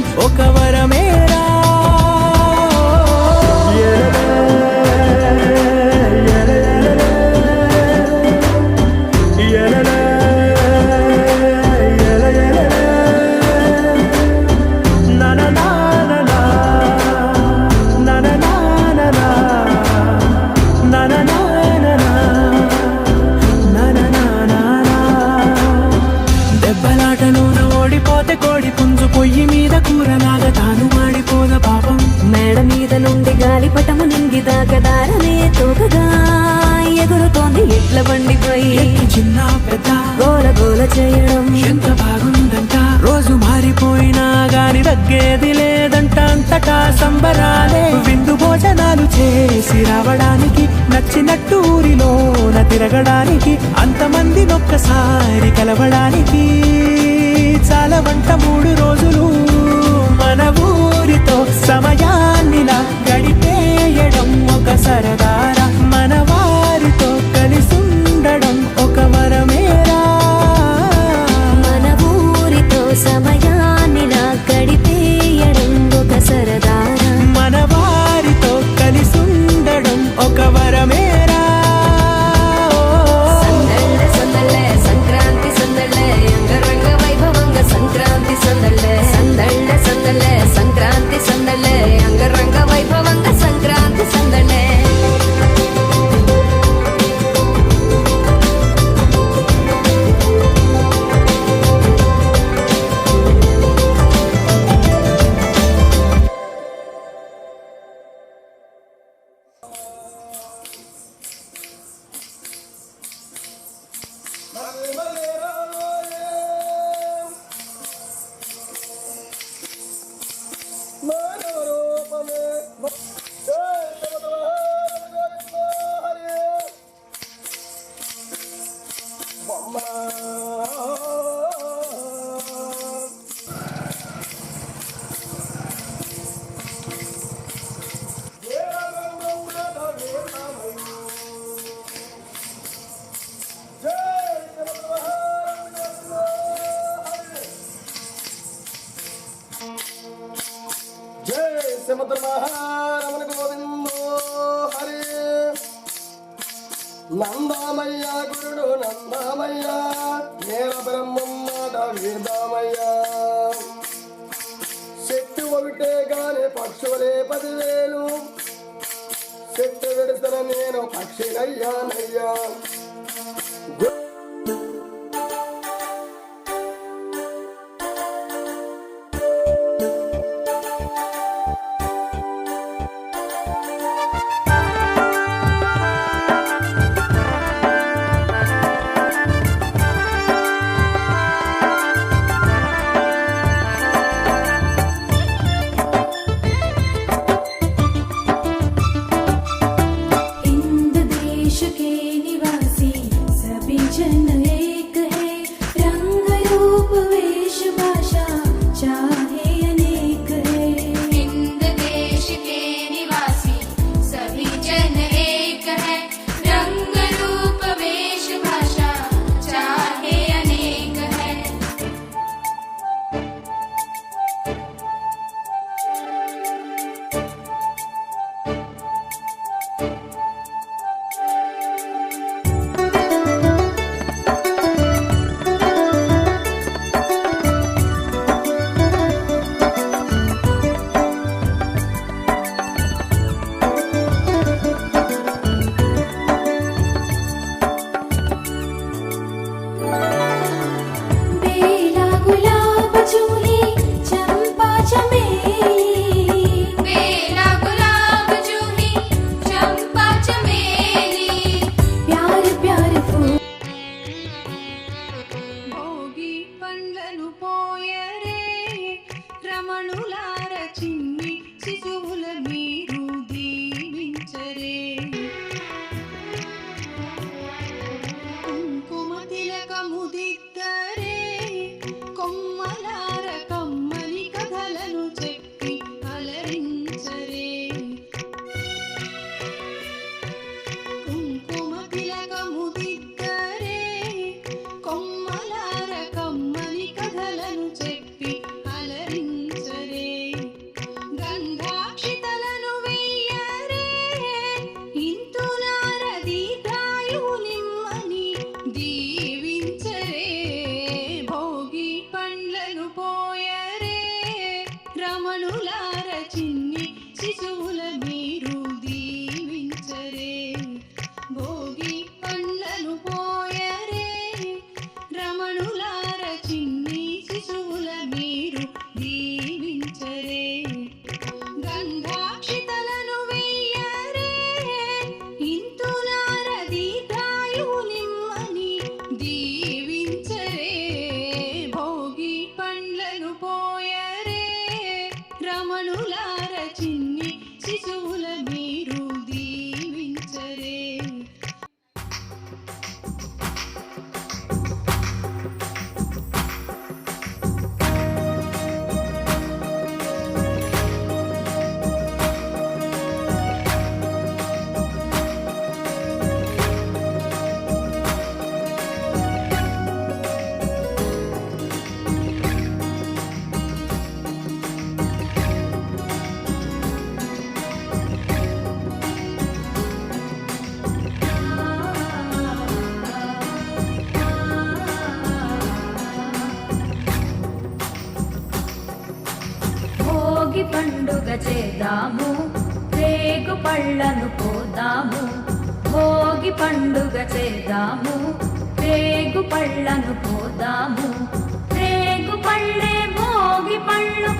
ఒక చేయడం. ఎంత బాగుందంట? రోజు మారిపోయినా గాని తగ్గేది లేదంట. అంతటా సంబరాలే విందు భోజనాలు చేసి రావడానికి నచ్చినట్టు ఊరిలోన తిరగడానికి అంతమంది ఒక్కసారి కలవడానికి చాలా వంట మూడు రోజులు మన ఊరితో సమయాన్నిలా గడిపేయడం ఒక సరదా నందామయ్య గురుడు నందామయ్య. నేర బ్రహ్మం మాట వేదామయ్య. శక్తి ఒకటే గాని పక్షులే పదివేలు. శక్తి విడతల నేను పక్షినయ్యానయ్యా. निवासी सभी जन Maman రమణులార చిన్ని శిశువుల పోతాము రేగు పళ్ళను పోతాము భోగి పండుగ చేద్దాము రేగు పళ్ళను పోతాము రేగు పళ్ళే భోగి పళ్ళు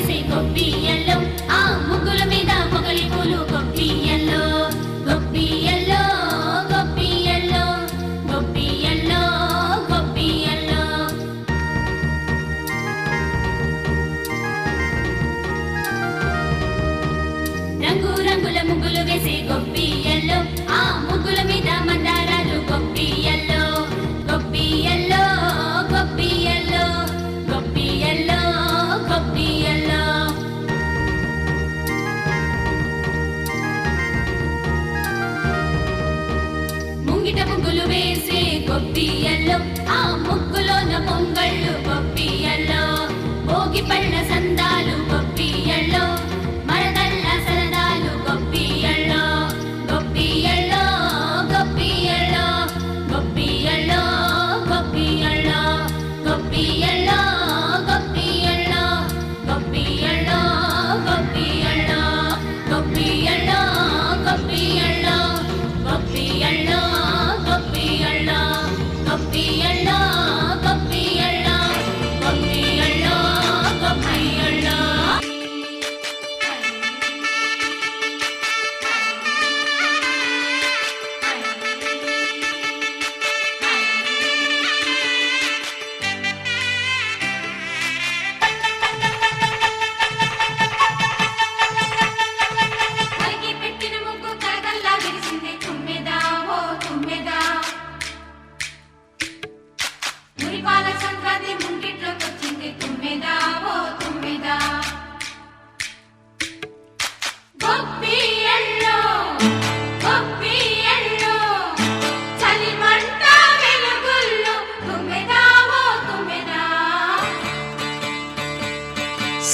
ஓசை கொப்பியல்ல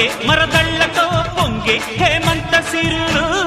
అల్లుళ్ళతో కొంటే మరదళ్ళతో పొంగే హేమంత సిరులు.